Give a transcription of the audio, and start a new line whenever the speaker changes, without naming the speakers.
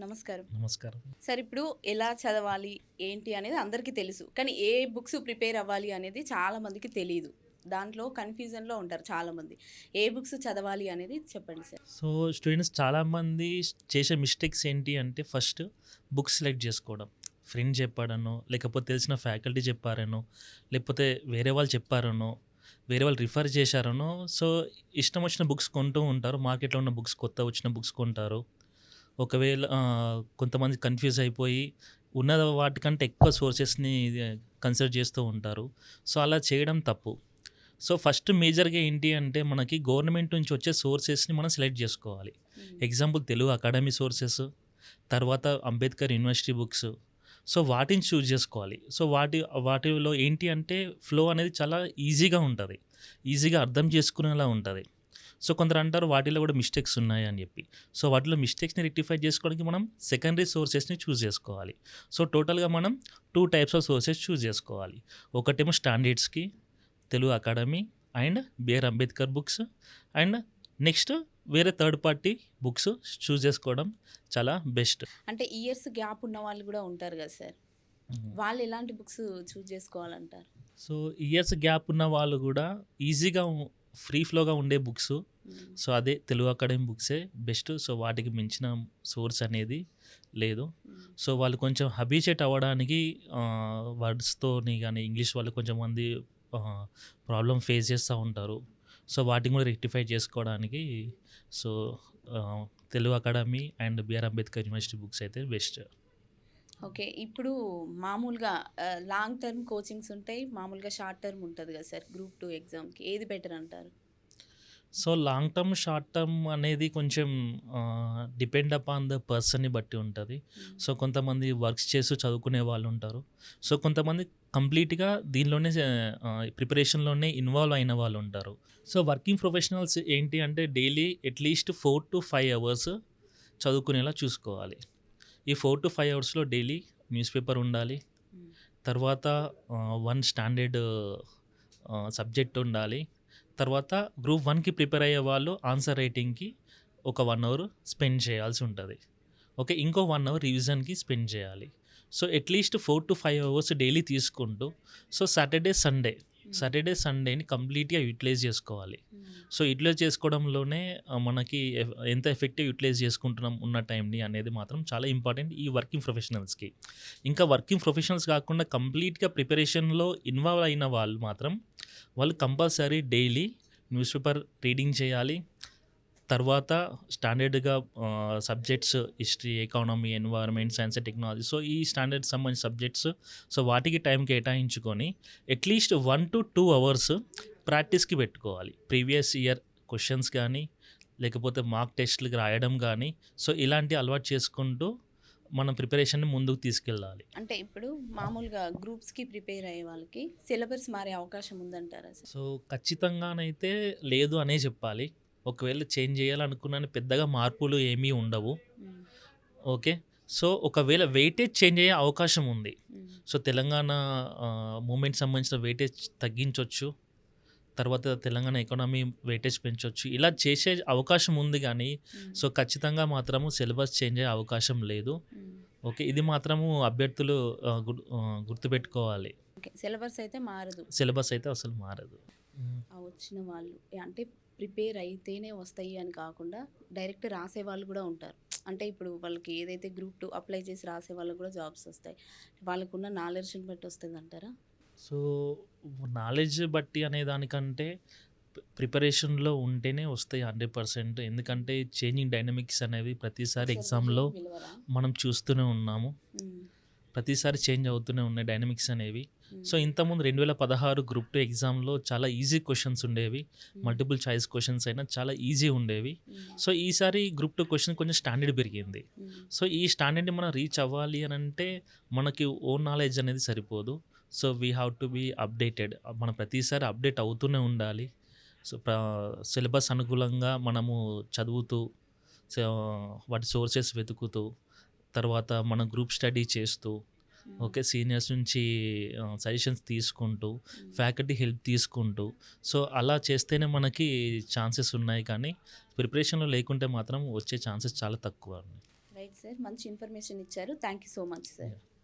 నమస్కారం.
నమస్కారం.
సార్ ఇప్పుడు ఎలా చదవాలి ఏంటి అనేది అందరికీ తెలుసు. కానీ ఏ బుక్స్ ప్రిపేర్ అవ్వాలి అనేది చాలా మందికి తెలియదు దాంట్లో కన్ఫ్యూజన్లో ఉంటారు చాలా మంది. ఏ బుక్స్ చదవాలి అనేది చెప్పండి సార్.
సో స్టూడెంట్స్ చాలామంది చేసే మిస్టేక్స్ ఏంటి అంటే ఫస్ట్ బుక్ సెలెక్ట్ చేసుకోవడం. ఫ్రెండ్ చెప్పాడనో లేకపోతే తెలిసిన ఫ్యాకల్టీ చెప్పారనో లేకపోతే వేరే వాళ్ళు చెప్పారనో వేరే వాళ్ళు రిఫర్ చేశారనో సో ఇష్టం వచ్చిన బుక్స్ కొంటూ ఉంటారు. మార్కెట్లో ఉన్న బుక్స్ కొత్త వచ్చిన బుక్స్ కొంటారు. ఒకవేళ కొంతమంది కన్ఫ్యూజ్ అయిపోయి ఉన్న వాటికంటే ఎక్కువ సోర్సెస్ని కన్సిడర్ చేస్తూ ఉంటారు. సో అలా చేయడం తప్పు. సో ఫస్ట్ మేజర్గా ఏంటి అంటే మనకి గవర్నమెంట్ నుంచి వచ్చే సోర్సెస్ని మనం సెలెక్ట్ చేసుకోవాలి. ఎగ్జాంపుల్ తెలుగు అకాడమీ సోర్సెస్ తర్వాత అంబేద్కర్ యూనివర్సిటీ బుక్స్. సో వాటిని చూస్ చేసుకోవాలి. సో వాటి వాటిలో ఏంటి అంటే ఫ్లో అనేది చాలా ఈజీగా ఉంటుంది. ఈజీగా అర్థం చేసుకునేలా ఉంటుంది. సో కొందరు అంటారు వాటిలో కూడా మిస్టేక్స్ ఉన్నాయి అని చెప్పి. సో వాటిలో మిస్టేక్స్ని రెక్టిఫై చేసుకోవడానికి మనం సెకండరీ సోర్సెస్ని చూస్ చేసుకోవాలి. సో టోటల్గా మనం two types of sources choose చేసుకోవాలి. ఒకటేమో స్టాండర్డ్స్కి Telugu academy and BR Ambedkar books and next వేరే థర్డ్ పార్టీ బుక్స్ చూస్ చేసుకోవడం చాలా బెస్ట్
అంటే ఇయర్స్ గ్యాప్ ఉన్న వాళ్ళు కూడా ఉంటారు కదా సార్. వాళ్ళు ఎలాంటి బుక్స్ చూస్ చేసుకోవాలంటారు?
సో ఇయర్స్ గ్యాప్ ఉన్న వాళ్ళు కూడా ఈజీగా ఫ్రీ ఫ్లోగా ఉండే బుక్స్. సో అదే తెలుగు అకాడమీ బుక్సే బెస్ట్. సో వాటికి మించిన సోర్స్ అనేది లేదు. సో వాళ్ళు కొంచెం హబీచేట్ అవ్వడానికి వర్డ్స్తోని కానీ ఇంగ్లీష్ వాళ్ళు కొంచెం మంది ప్రాబ్లం ఫేస్ చేస్తూ ఉంటారు. సో వాటిని కూడా రెక్టిఫై చేసుకోవడానికి so Telugu academy and BR Ambedkar university books అయితే బెస్ట్.
ఓకే. ఇప్పుడు మామూలుగా లాంగ్ టర్మ్ కోచింగ్స్ ఉంటాయి మామూలుగా షార్ట్ టర్మ్ ఉంటుంది కదా సార్ గ్రూప్ టూ ఎగ్జామ్కి ఏది బెటర్ అంటారు?
So long term short term అనేది కొంచెం డిపెండ్ అపాన్ ద పర్సన్ని బట్టి ఉంటుంది. సో కొంతమంది వర్క్స్ చేస్తూ చదువుకునే వాళ్ళు ఉంటారు. సో కొంతమంది కంప్లీట్గా దీనిలోనే ప్రిపరేషన్లోనే ఇన్వాల్వ్ అయిన వాళ్ళు ఉంటారు. సో వర్కింగ్ ప్రొఫెషనల్స్ ఏంటి అంటే daily at least four to five hours చదువుకునేలా చూసుకోవాలి. ఈ ఫోర్ టు ఫైవ్ అవర్స్లో డైలీ న్యూస్ పేపర్ ఉండాలి. తర్వాత వన్ స్టాండర్డ్ సబ్జెక్ట్ ఉండాలి. తర్వాత గ్రూప్ వన్కి ప్రిపేర్ అయ్యే వాళ్ళు ఆన్సర్ రైటింగ్కి ఒక వన్ అవర్ స్పెండ్ చేయాల్సి ఉంటుంది. ఓకే ఇంకో వన్ అవర్ రివిజన్కి స్పెండ్ చేయాలి. So at least four to five hours daily తీసుకుంటూ సో సాటర్డే సండే సాటర్డే సండేని కంప్లీట్గా యూటిలైజ్ చేసుకోవాలి. సో యూటిలైజ్ చేసుకోవడంలోనే మనకి ఎంత ఎఫెక్టివ్ యూటిలైజ్ చేసుకుంటున్నాం ఉన్న టైంని అనేది మాత్రం చాలా ఇంపార్టెంట్ ఈ వర్కింగ్ ప్రొఫెషనల్స్కి. ఇంకా వర్కింగ్ ప్రొఫెషనల్స్ కాకుండా కంప్లీట్గా ప్రిపరేషన్లో ఇన్వాల్వ్ అయిన వాళ్ళు మాత్రం వాళ్ళు compulsory daily news paper reading చేయాలి. తర్వాత స్టాండర్డ్గా subjects history economy environment science and technology so ఈ స్టాండర్డ్ సంబంధించిన సబ్జెక్ట్స్ సో వాటికి time కేటాయించుకొని at least one to two hours ప్రాక్టీస్కి పెట్టుకోవాలి. ప్రీవియస్ ఇయర్ క్వశ్చన్స్ కానీ లేకపోతే మార్క్ టెస్ట్లకి రాయడం కానీ సో ఇలాంటి అలవాటు చేసుకుంటూ మనం ప్రిపరేషన్ని ముందుకు తీసుకెళ్ళాలి.
అంటే ఇప్పుడు మామూలుగా గ్రూప్స్కి ప్రిపేర్ అయ్యే వాళ్ళకి సిలబస్ మారే అవకాశం ఉందంటారా
సో ఖచ్చితంగానైతే లేదు అనే చెప్పాలి. ఒకవేళ చేంజ్ చేయాలనుకున్నాను పెద్దగా మార్పులు ఏమీ ఉండవు. ఓకే? సో ఒకవేళ వెయిటేజ్ చేంజ్ అయ్యే అవకాశం ఉంది. సో తెలంగాణ మూమెంట్ సంబంధించిన వెయిటేజ్ తగ్గించవచ్చు తర్వాత తెలంగాణ ఎకానమీ వెయిటేజ్ పెంచవచ్చు ఇలా చేసే అవకాశం ఉంది కానీ సో ఖచ్చితంగా మాత్రము సిలబస్ చేంజ్ అయ్యే అవకాశం లేదు. ఓకే? ఇది మాత్రము అభ్యర్థులు గుర్తుపెట్టుకోవాలి.
ఓకే. సిలబస్ అయితే మారదు.
సిలబస్ అయితే అసలు మారదు.
వచ్చిన వాళ్ళు. అంటే ప్రిపేర్ అయితేనే వస్తాయి అని కాకుండా డైరెక్ట్ రాసే వాళ్ళు కూడా ఉంటారు. అంటే ఇప్పుడు వాళ్ళకి ఏదైతే గ్రూప్ టూ అప్లై చేసి రాసే వాళ్ళకి కూడా జాబ్స్ వస్తాయి. వాళ్ళకున్న నాలెడ్జ్ని బట్టి వస్తుంది అంటారా?
సో నాలెడ్జ్ బట్టి అనే దానికంటే ప్రిపరేషన్లో ఉంటేనే వస్తాయి హండ్రెడ్ పర్సెంట్. ఎందుకంటే చేంజింగ్ డైనమిక్స్ అనేవి ప్రతిసారి ఎగ్జామ్లో? మనం చూస్తూనే ఉన్నాము. ప్రతిసారి చేంజ్ అవుతూనే ఉన్నాయి డైనమిక్స్ అనేవి.
ఉమ్,
సో ఇంతకుముందు రెండు వేల పదహారు గ్రూప్ టూ ఎగ్జామ్లో చాలా ఈజీ క్వశ్చన్స్ ఉండేవి.
ఉమ్,
మల్టిపుల్ చాయిస్ క్వశ్చన్స్ అయినా చాలా ఈజీ ఉండేవి.
ఉమ్,
సో ఈసారి గ్రూప్ టూ క్వశ్చన్ కొంచెం స్టాండర్డ్ పెరిగింది. సో ఈ స్టాండర్డ్ని మనం రీచ్ అవ్వాలి అని అంటే మనకి ఓన్ నాలెడ్జ్ అనేది సరిపోదు. So we have to be updated మనం ప్రతిసారి అప్డేట్ అవుతూనే ఉండాలి. సో సిలబస్ అనుకూలంగా మనము చదువుతూ సో వాటి సోర్సెస్ వెతుకుతూ తర్వాత మన గ్రూప్ స్టడీ చేస్తూ
ఉమ్,
ఓకే సీనియర్స్ నుంచి సజెషన్స్ తీసుకుంటూ
ఉమ్.
ఫ్యాకల్టీ హెల్ప్ తీసుకుంటూ. సో అలా చేస్తేనే మనకి ఛాన్సెస్ ఉన్నాయి కానీ ప్రిపరేషన్లో లేకుంటే మాత్రం వచ్చే ఛాన్సెస్ చాలా తక్కువ
రైట్ సార్ మంచి ఇన్ఫర్మేషన్ ఇచ్చారు. Thank you so much sir